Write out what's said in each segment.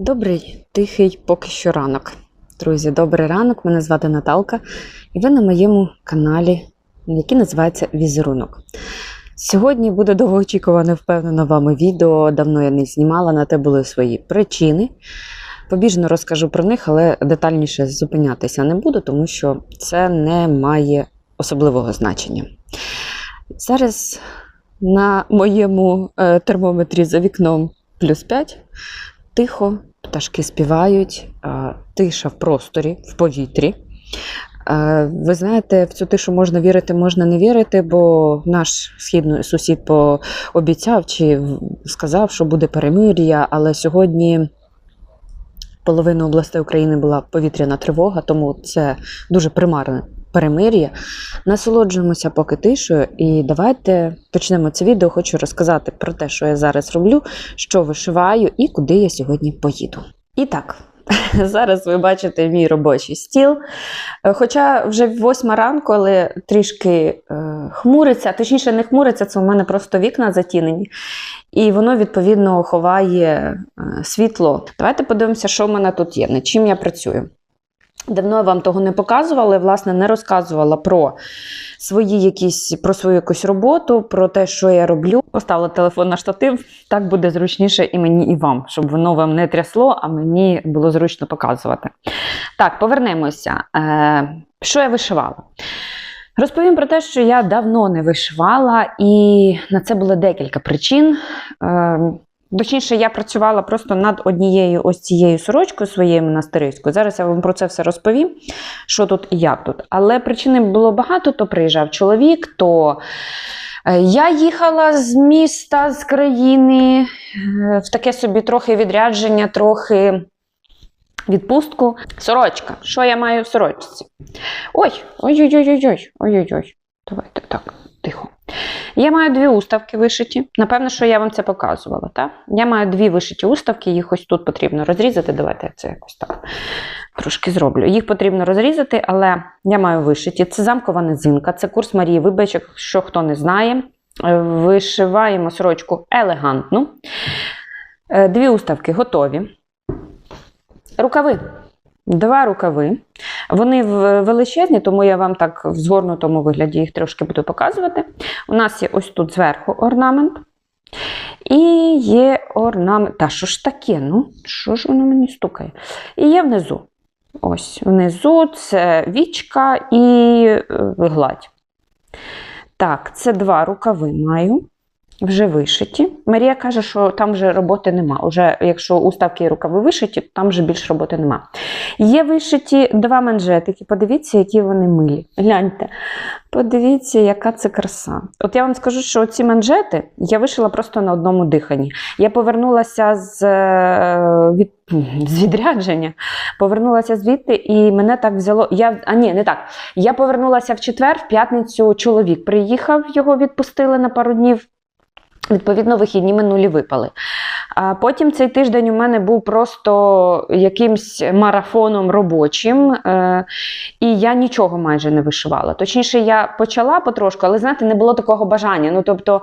Добрий, тихий, поки що ранок. Друзі, добрий ранок. Мене звати Наталка, і ви на моєму каналі, який називається Візерунок. Сьогодні буде довгоочікуване, впевнено, вами відео. Давно я не знімала, на те були свої причини. Побіжно розкажу про них, але детальніше зупинятися не буду, тому що це не має особливого значення. Зараз на моєму е, термометрі за вікном плюс 5 тихо, пташки співають, тиша в просторі, в повітрі. Ви знаєте, в цю тишу можна вірити, можна не вірити, бо наш східний сусід пообіцяв чи сказав, що буде перемир'я, але сьогодні половина областей України була повітряна тривога, тому це дуже примарне перемир'я. Насолоджуємося поки тишою, і давайте почнемо це відео. Хочу розказати про те, що я зараз роблю, що вишиваю і куди я сьогодні поїду. І так, зараз ви бачите мій робочий стіл. Е, Хоча вже восьма ранку, але трішки е, хмуриться, точніше, не хмуриться, це у мене просто вікна затінені. І воно, відповідно, ховає е, світло. Давайте подивимося, що в мене тут є, над чим я працюю. Давно я вам того не показувала, і, власне, не розказувала про свої якісь, про свою якусь роботу, про те, що я роблю. Поставила телефон на штатив, так буде зручніше і мені, і вам, щоб воно вам не трясло, а мені було зручно показувати. Так, повернемося. Е, що я вишивала? Розповім про те, що я давно не вишивала, і на це було декілька причин. Точніше, я працювала просто над однією ось цією сорочкою своєю монастириською. Зараз я вам про це все розповім, що тут і як тут. Але причин було багато: то приїжджав чоловік, то е, я їхала з міста, з країни е, в таке собі трохи відрядження, трохи відпустку. Сорочка. Що я маю в сорочці? Ой, ой-ой-ой-ой, ой-ой-ой. Давайте так, тихо. Я маю дві уставки вишиті. Напевно, що я вам це показувала. Так? Я маю дві вишиті уставки, їх ось тут потрібно розрізати. Давайте я це якось так трошки зроблю. Їх потрібно розрізати, але я маю вишиті. Це замкова низинка, це курс Марії Вибачок, що хто не знає. Е, Вишиваємо сорочку елегантну. Е, Дві уставки готові. Рукави. Два рукави. Вони величезні, тому я вам так в згорнутому вигляді їх трошки буду показувати. У нас є ось тут зверху орнамент. І є орнамент. Та що ж таке? Ну, що ж воно мені стукає? І є внизу. Ось внизу це вічка і е, гладь. Так, це два рукави маю. Вже вишиті. Марія каже, що там вже роботи нема. Уже якщо уставки і рукави вишиті, то там вже більше роботи нема. Є вишиті два манжетики. Подивіться, які вони милі. Гляньте. Подивіться, яка це краса. От я вам скажу, що ці манжети я вишила просто на одному диханні. Я повернулася з, е, від, з відрядження, повернулася звідти, і мене так взяло. Я, а ні, не так. Я повернулася в четвер, в п'ятницю чоловік приїхав, його відпустили на пару днів. Відповідно, вихідні минулі випали. А потім цей тиждень у мене був просто якимсь марафоном робочим, е, і я нічого майже не вишивала. Точніше, я почала потрошку, але знаєте, не було такого бажання. Ну, тобто,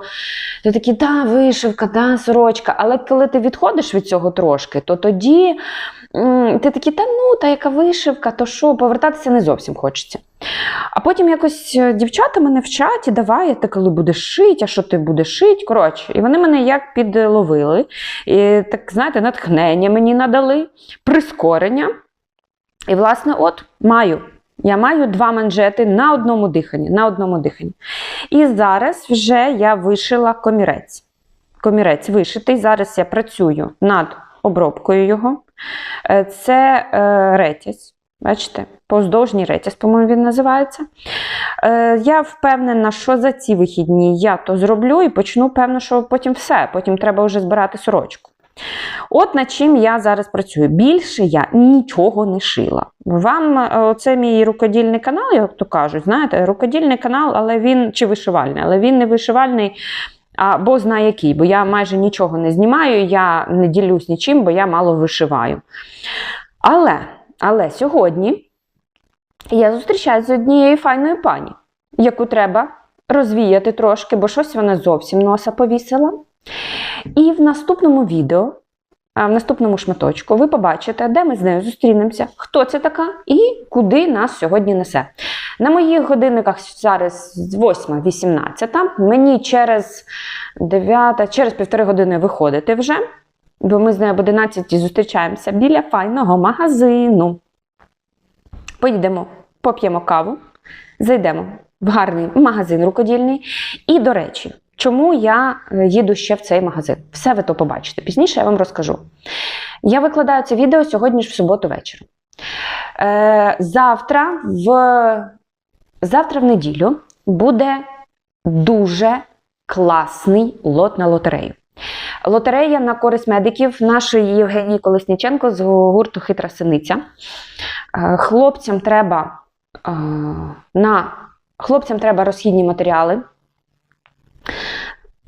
ти такий, да, вишивка, да, сорочка. Але коли ти відходиш від цього трошки, то тоді м, ти такий, та ну, та яка вишивка, то що, повертатися не зовсім хочеться. А потім якось е, дівчата мене в чаті, давай, ти коли будеш шити, а що ти будеш шити? Коротше, і вони мене як підловили. І так, знаєте, натхнення мені надали, прискорення. І, власне, от маю. Я маю два манжети на одному диханні. На одному диханні. І зараз вже я вишила комірець. Комірець вишитий. Зараз я працюю над обробкою його. Е, Це е, ретязь. Бачите, поздовжній ретязь, по-моєму, він називається. Е, я впевнена, що за ці вихідні я то зроблю і почну, певно, що потім все. Потім треба вже збирати сорочку. От над чим я зараз працюю. Більше я нічого не шила. Вам е, оце мій рукодільний канал, як то кажуть, знаєте, рукодільний канал, але він чи вишивальний, але він не вишивальний. А бо знає який, бо я майже нічого не знімаю, я не ділюсь нічим, бо я мало вишиваю. Але, але сьогодні я зустрічаюся з однією файною пані, яку треба розвіяти трошки, бо щось вона зовсім носа повісила. І в наступному відео в наступному шматочку ви побачите, де ми з нею зустрінемося, хто це така і куди нас сьогодні несе. На моїх годинниках зараз 8.18. Мені через 9, через півтори години виходити вже, бо ми з нею об 11 зустрічаємося біля файного магазину. Поїдемо, поп'ємо каву, зайдемо в гарний магазин рукодільний. І, до речі, чому я е, їду ще в цей магазин? Все ви то побачите. Пізніше я вам розкажу. Я викладаю це відео сьогодні ж в суботу вечором. Е, завтра, в, завтра в неділю буде дуже класний лот на лотерею. Лотерея на користь медиків нашої Євгенії Колесніченко з гурту Хитра синиця. Е, Хлопцям треба е, на хлопцям треба розхідні матеріали.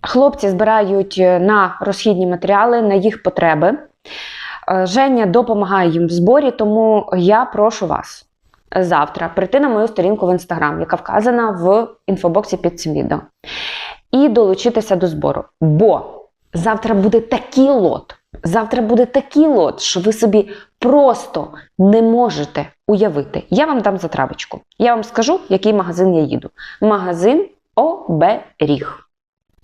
Хлопці збирають е, на розхідні матеріали, на їх потреби. Женя допомагає їм в зборі, тому я прошу вас завтра прийти на мою сторінку в інстаграм, яка вказана в інфобоксі під цим відео, і долучитися до збору. Бо завтра буде такий лот, завтра буде такий лот, що ви собі просто не можете уявити. Я вам дам затравочку. Я вам скажу, який магазин я їду. Магазин Оберіг.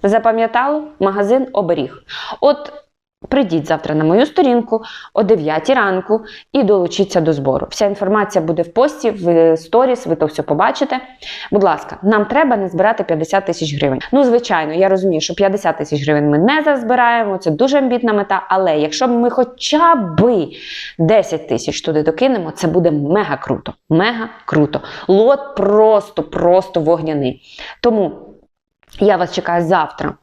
Запам'ятали? Магазин Оберіг. От прийдіть завтра на мою сторінку о 9 ранку і долучіться до збору. Вся інформація буде в пості, в сторіс, ви то все побачите. Будь ласка, нам треба не збирати 50 тисяч гривень. Ну, звичайно, я розумію, що 50 тисяч гривень ми не зазбираємо, це дуже амбітна мета. Але якщо ми хоча б 10 тисяч туди докинемо, це буде мега круто. Мега круто. Лот просто, просто вогняний. Тому я вас чекаю завтра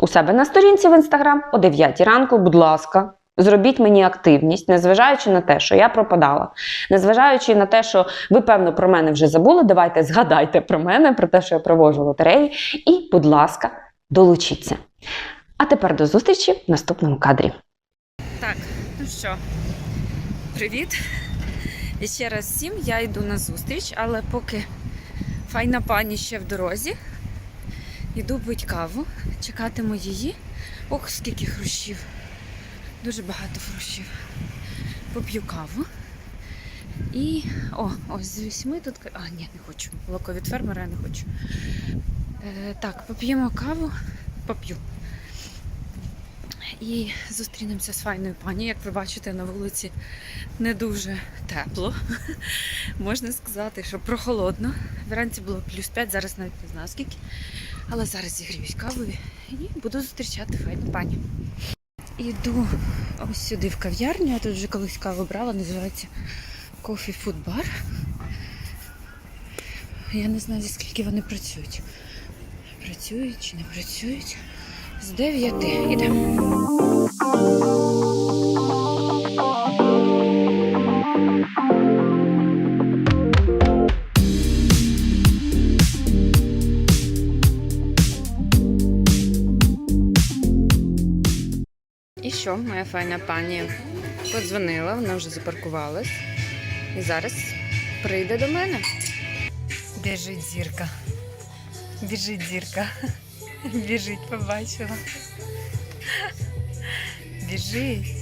у себе на сторінці в інстаграм о 9 ранку, будь ласка. Зробіть мені активність, незважаючи на те, що я пропадала, незважаючи на те, що ви, певно, про мене вже забули. Давайте згадайте про мене, про те, що я проводжу лотереї, і, будь ласка, долучіться. А тепер до зустрічі в наступному кадрі. Так, ну що, привіт. І ще раз всім я йду на зустріч, але поки файна пані ще в дорозі, йду пить каву, чекатиму її. Ох, скільки хрущів. Дуже багато хрущів. Поп'ю каву. І. О, ось з вісьми тут. А, ні, не хочу. Молоко від фермера я не хочу. Е, так, поп'ємо каву, поп'ю. І зустрінемося з файною пані. Як ви бачите, на вулиці не дуже тепло. Можна сказати, що прохолодно. Вранці було плюс 5, зараз навіть не знаю скільки. Але зараз зігріюсь кавою і буду зустрічати файну пані. Іду ось сюди в кав'ярню. Я тут вже колись каву брала, називається Coffee Food Bar. Я не знаю, зі скільки вони працюють. Працюють чи не працюють. З 9 йдемо. І що, моя файна пані подзвонила, вона вже запаркувалась. І зараз прийде до мене. Біжить зірка. Біжить зірка. Біжить, побачила. Біжить.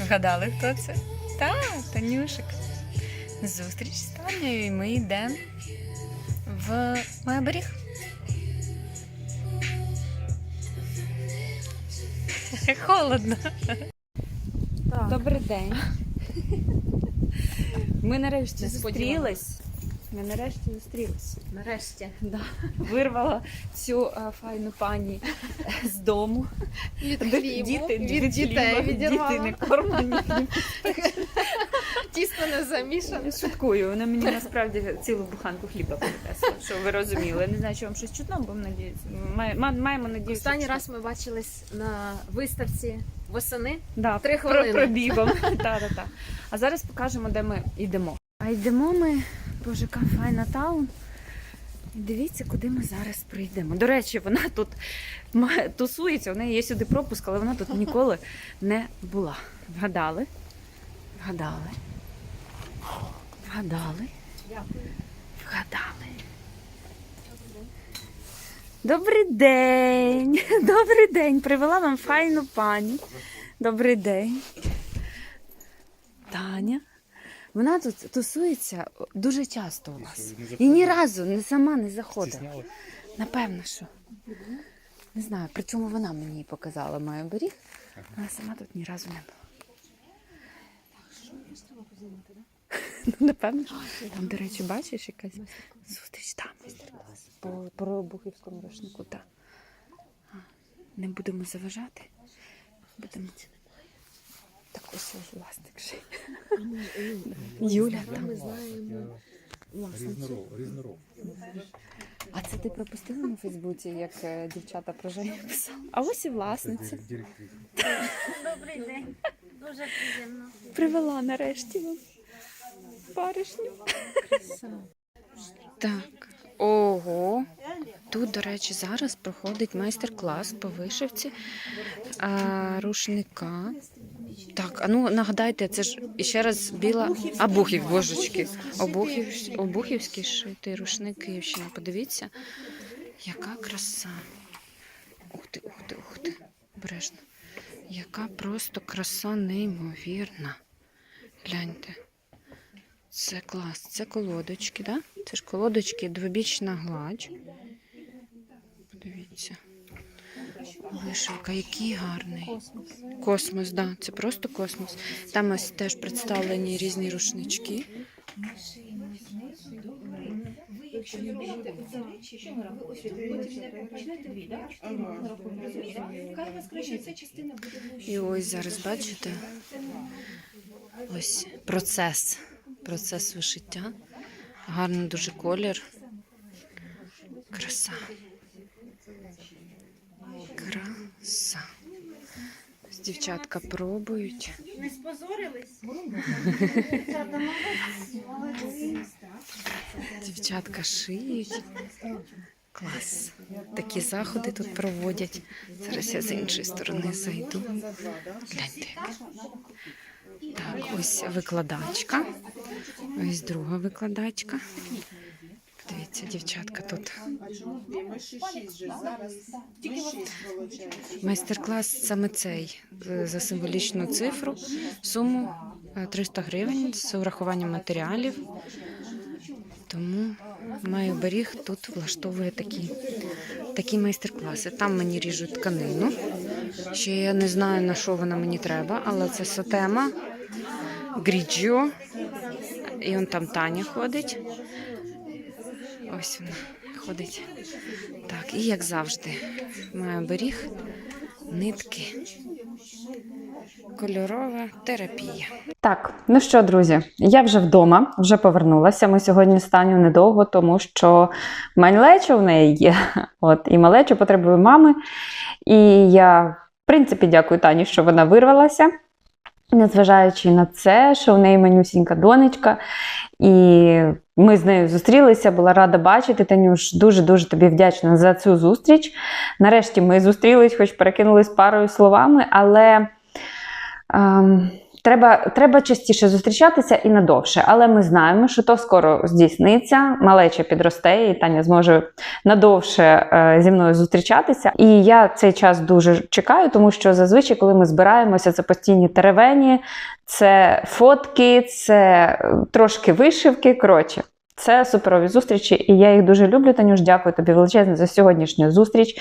Вгадали, хто це? Та, Танюшик. Зустріч з Танею, і ми йдемо в Майберіг. Холодно. Добрий день. Ми нарешті зустрілись. Ми нарешті зустрілись. Нарешті. Да. Вирвала цю а, файну пані з дому. Від хлібу, діти, від хліба, дітей Діти не кормлені. Тісто не замішане. Шуткую, вона мені насправді цілу буханку хліба принесла, що ви розуміли. Не знаю, чи вам щось чутно, бо надіюсь, має- маємо надію. Останній раз ми бачились на виставці восени. да, три про- пробігом. та, та, та. А зараз покажемо, де ми йдемо. А йдемо ми, боже, яка файна таун. І Дивіться, куди ми зараз прийдемо. До речі, вона тут тусується, у неї є сюди пропуск, але вона тут ніколи не була. Вгадали? Вгадали. Вгадали. Вгадали. Добрий день! Добрий день! Привела нам файну пані. Добрий день. Таня. Вона тут тусується дуже часто у вас. І ні разу не сама не заходила. Напевно, що. Не знаю, причому вона мені показала мою оберіг, але сама тут ні разу не була. Ну, напевно, що. там, до речі, бачиш якась зустріч там. По, по бухівському рушнику, так. Не будемо заважати. Будемо. Так ось ось власник ще. Юля там. Ми знаємо. Різноров, різноров. А це ти пропустила на Фейсбуці, як е, дівчата про Женю писали? А ось і власниця. Добрий день. Дуже приємно. Привела нарешті вам баришню. Так. Ого. Тут, до речі, зараз проходить майстер-клас по вишивці а, рушника. Так, а ну нагадайте, це ж ще раз біла. А Бухів, божечки. Обухів, обухівський шитий рушник Київщини. Подивіться, яка краса. Ух ти, ух ти, ух ти. Обережно. Яка просто краса неймовірна. Гляньте. Це клас. Це колодочки, да? Це ж колодочки, двобічна гладь. Подивіться. Вишивка, який гарний. Космос, так, да, це просто космос. Там ось теж представлені різні рушнички. І ось зараз бачите. Ось процес. Процес вишиття. Гарний дуже колір. Краса. Краса. Дівчатка пробують. Не спозорились? Дівчатка шиють. Клас. Такі заходи тут проводять. Зараз я з іншої сторони зайду. Гляньте. Так, ось викладачка. Ось друга викладачка. Подивіться, дівчатка тут. Майстер-клас саме цей е, за символічну цифру, суму е, 300 гривень з урахуванням матеріалів. Тому маю беріг тут влаштовує такі, такі майстер-класи. Там мені ріжуть тканину. Ще я не знаю, на що вона мені треба, але це сатема, гріджіо. І он там Таня ходить. Ось вона ходить. Так, і як завжди, маю беріг, нитки, кольорова терапія. Так, ну що, друзі, я вже вдома, вже повернулася. Ми сьогодні з недовго, тому що малечо в неї є. От, і малечо потребує мами. І я, в принципі, дякую Тані, що вона вирвалася. Незважаючи на це, що в неї манюсінька донечка, і ми з нею зустрілися, була рада бачити. Танюш, дуже-дуже тобі вдячна за цю зустріч. Нарешті ми зустрілись, хоч перекинулись парою словами, але ем, треба, треба частіше зустрічатися і надовше. Але ми знаємо, що то скоро здійсниться. Малеча підросте, і Таня зможе надовше е, зі мною зустрічатися. І я цей час дуже чекаю, тому що зазвичай, коли ми збираємося, це постійні теревені, це фотки, це е, трошки вишивки. Коротше, це суперові зустрічі, і я їх дуже люблю. Танюш, дякую тобі величезно за сьогоднішню зустріч.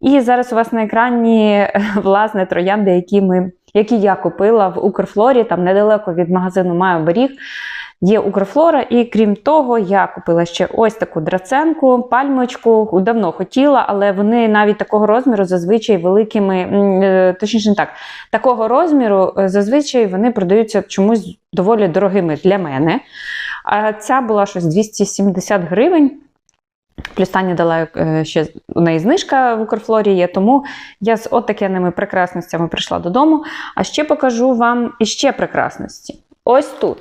І зараз у вас на екрані власне троянди, які ми. Які я купила в Укрфлорі, там недалеко від магазину Маю Беріг, є Укрфлора. І крім того, я купила ще ось таку драценку, пальмочку. Давно хотіла, але вони навіть такого розміру зазвичай великими, е, точніше не так, такого розміру е, зазвичай вони продаються чомусь доволі дорогими для мене. А ця була щось 270 гривень. Плюс Таня дала е, ще у неї знижка в Укрфлорі є, тому я з отакими прекрасностями прийшла додому. А ще покажу вам іще прекрасності. Ось тут.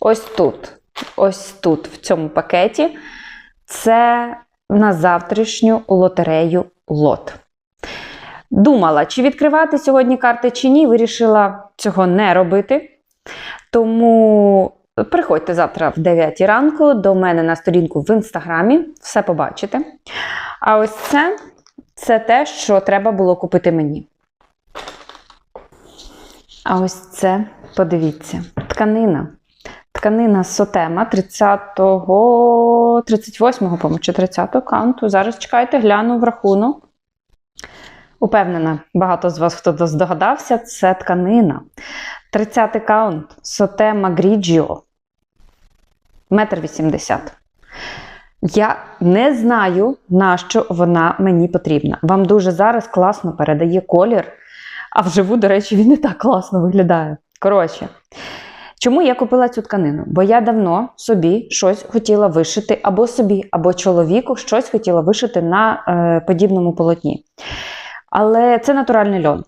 Ось тут. Ось тут, в цьому пакеті. Це на завтрашню лотерею лот. Думала, чи відкривати сьогодні карти чи ні, вирішила цього не робити. Тому приходьте завтра в 9 ранку до мене на сторінку в інстаграмі, все побачите. А ось це це те, що треба було купити мені. А ось це, подивіться. тканина. Тканина Сотема 30-го, 38-го, по-моєму, чи 30-го канту. Зараз чекайте, гляну в рахунок. Упевнена, багато з вас хто здогадався, це тканина. 30-й каунт Сотема Гріджіо. Метр 80. Я не знаю, на що вона мені потрібна. Вам дуже зараз класно передає колір, а вживу, до речі, він не так класно виглядає. Коротше, чому я купила цю тканину? Бо я давно собі щось хотіла вишити, або собі, або чоловіку щось хотіла вишити на е, подібному полотні. Але це натуральний льон.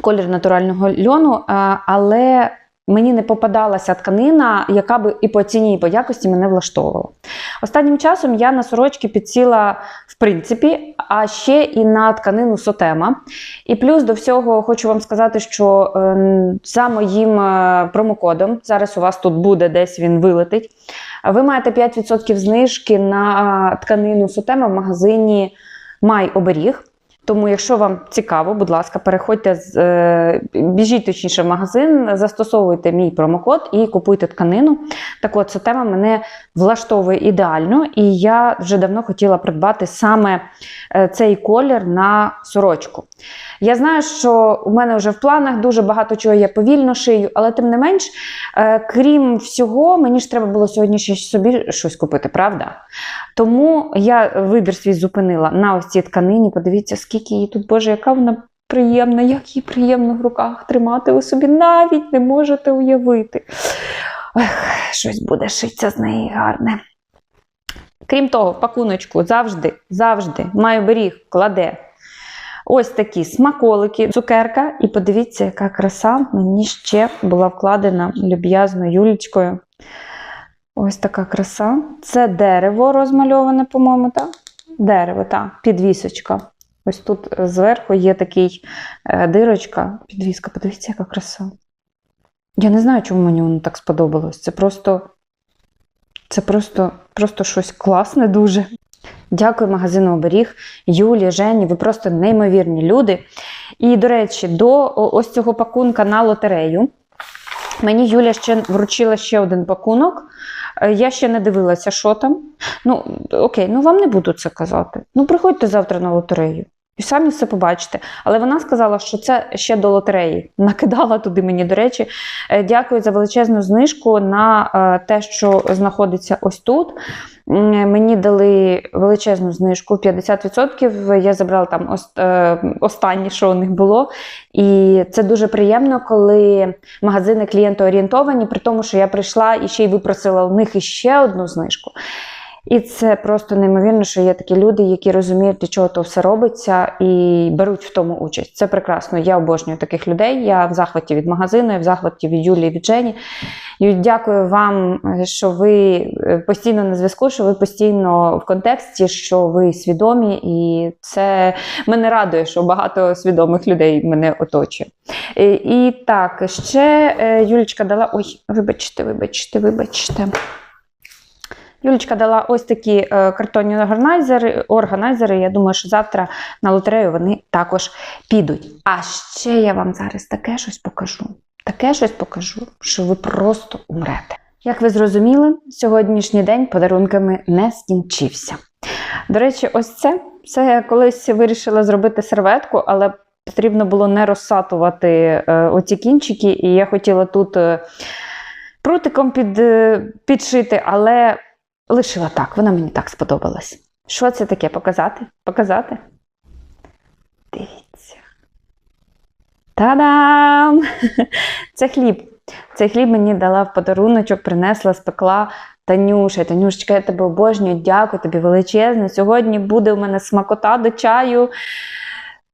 Колір натурального льону, але мені не попадалася тканина, яка би і по ціні, і по якості мене влаштовувала. Останнім часом я на сорочки підсіла, в принципі, а ще і на тканину сотема. І плюс до всього хочу вам сказати, що е, за моїм е, промокодом, зараз у вас тут буде десь він вилетить. Ви маєте 5% знижки на тканину сотема в магазині Май Оберіг. Тому, якщо вам цікаво, будь ласка, переходьте е, біжіть точніше в магазин, застосовуйте мій промокод і купуйте тканину. Так от, ця тема мене влаштовує ідеально, і я вже давно хотіла придбати саме е, цей колір на сорочку. Я знаю, що у мене вже в планах дуже багато чого я повільно шию, але тим не менш, е, крім всього, мені ж треба було сьогодні ще собі щось купити, правда? Тому я вибір свій зупинила на ось цій тканині. Подивіться, скільки її тут, Боже, яка вона приємна, як її приємно в руках тримати. Ви собі навіть не можете уявити. Ех, щось буде шитися з неї гарне. Крім того, пакуночку завжди, завжди маю беріг, кладе. Ось такі смаколики, цукерка. І подивіться, яка краса мені ще була вкладена люб'язною Юлічкою. Ось така краса. Це дерево розмальоване, по-моєму, так? Дерево, так, підвісочка. Ось тут зверху є такий е, дирочка, підвіска. Подивіться, яка краса. Я не знаю, чому мені воно так сподобалось. Це просто, це просто, просто щось класне дуже. Дякую магазину Оберіг, Юлі, Жені. Ви просто неймовірні люди. І, до речі, до ось цього пакунка на лотерею. Мені Юля ще вручила ще один пакунок. Е, Я ще не дивилася, що там. Ну, окей, ну вам не буду це казати. Ну, приходьте завтра на лотерею. І самі все побачите. Але вона сказала, що це ще до лотереї. Накидала туди мені, до речі. Е, Дякую за величезну знижку на е, те, що знаходиться ось тут. М, Мені дали величезну знижку 50%. Я забрала там е, останнє, що у них було. І це дуже приємно, коли магазини клієнтоорієнтовані, при тому, що я прийшла і ще й випросила у них іще одну знижку. І це просто неймовірно, що є такі люди, які розуміють, для чого то все робиться, і беруть в тому участь. Це прекрасно. Я обожнюю таких людей. Я в захваті від магазину, я в захваті від Юлії, від Жені. І дякую вам, е, що ви е, постійно на зв'язку, що ви постійно в контексті, що ви свідомі, і це мене радує, що багато свідомих людей мене оточує. І, і так, ще е, Юлічка дала. Ой, вибачте, вибачте, вибачте. Юлічка дала ось такі е, картонні органайзери, органайзери. Я думаю, що завтра на лотерею вони також підуть. А ще я вам зараз таке щось покажу. Таке щось покажу, що ви просто умрете. Як ви зрозуміли, сьогоднішній день подарунками не скінчився. До речі, ось це. Це я колись вирішила зробити серветку, але потрібно було не розсатувати е, оці кінчики, і я хотіла тут е, прутиком під, підшити, але лишила так, вона мені так сподобалась. Що це таке? Показати? Показати? Дивіться. Та-дам! Це хліб. Цей хліб мені дала в подаруночок, принесла, спекла Танюша. Танюшечка, я тебе обожнюю, дякую тобі величезне. Сьогодні буде у мене смакота до чаю.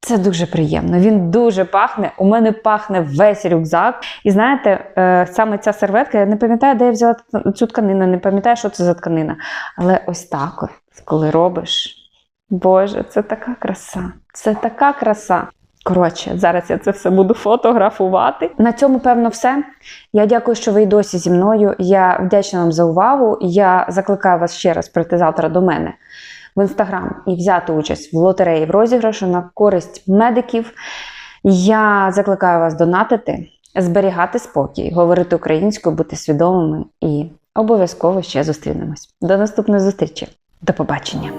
Це дуже приємно. Він дуже пахне. У мене пахне весь рюкзак. І знаєте, е, саме ця серветка, я не пам'ятаю, де я взяла цю тканину, не пам'ятаю, що це за тканина. Але ось так, коли робиш. Боже, це така краса. Це така краса. Коротше, зараз я це все буду фотографувати. На цьому, певно, все. Я дякую, що ви й досі зі мною. Я вдячна вам за увагу. Я закликаю вас ще раз прийти завтра до мене в інстаграм і взяти участь в лотереї в розіграшу на користь медиків. Я закликаю вас донатити, зберігати спокій, говорити українською, бути свідомими і обов'язково ще зустрінемось. До наступної зустрічі. До побачення!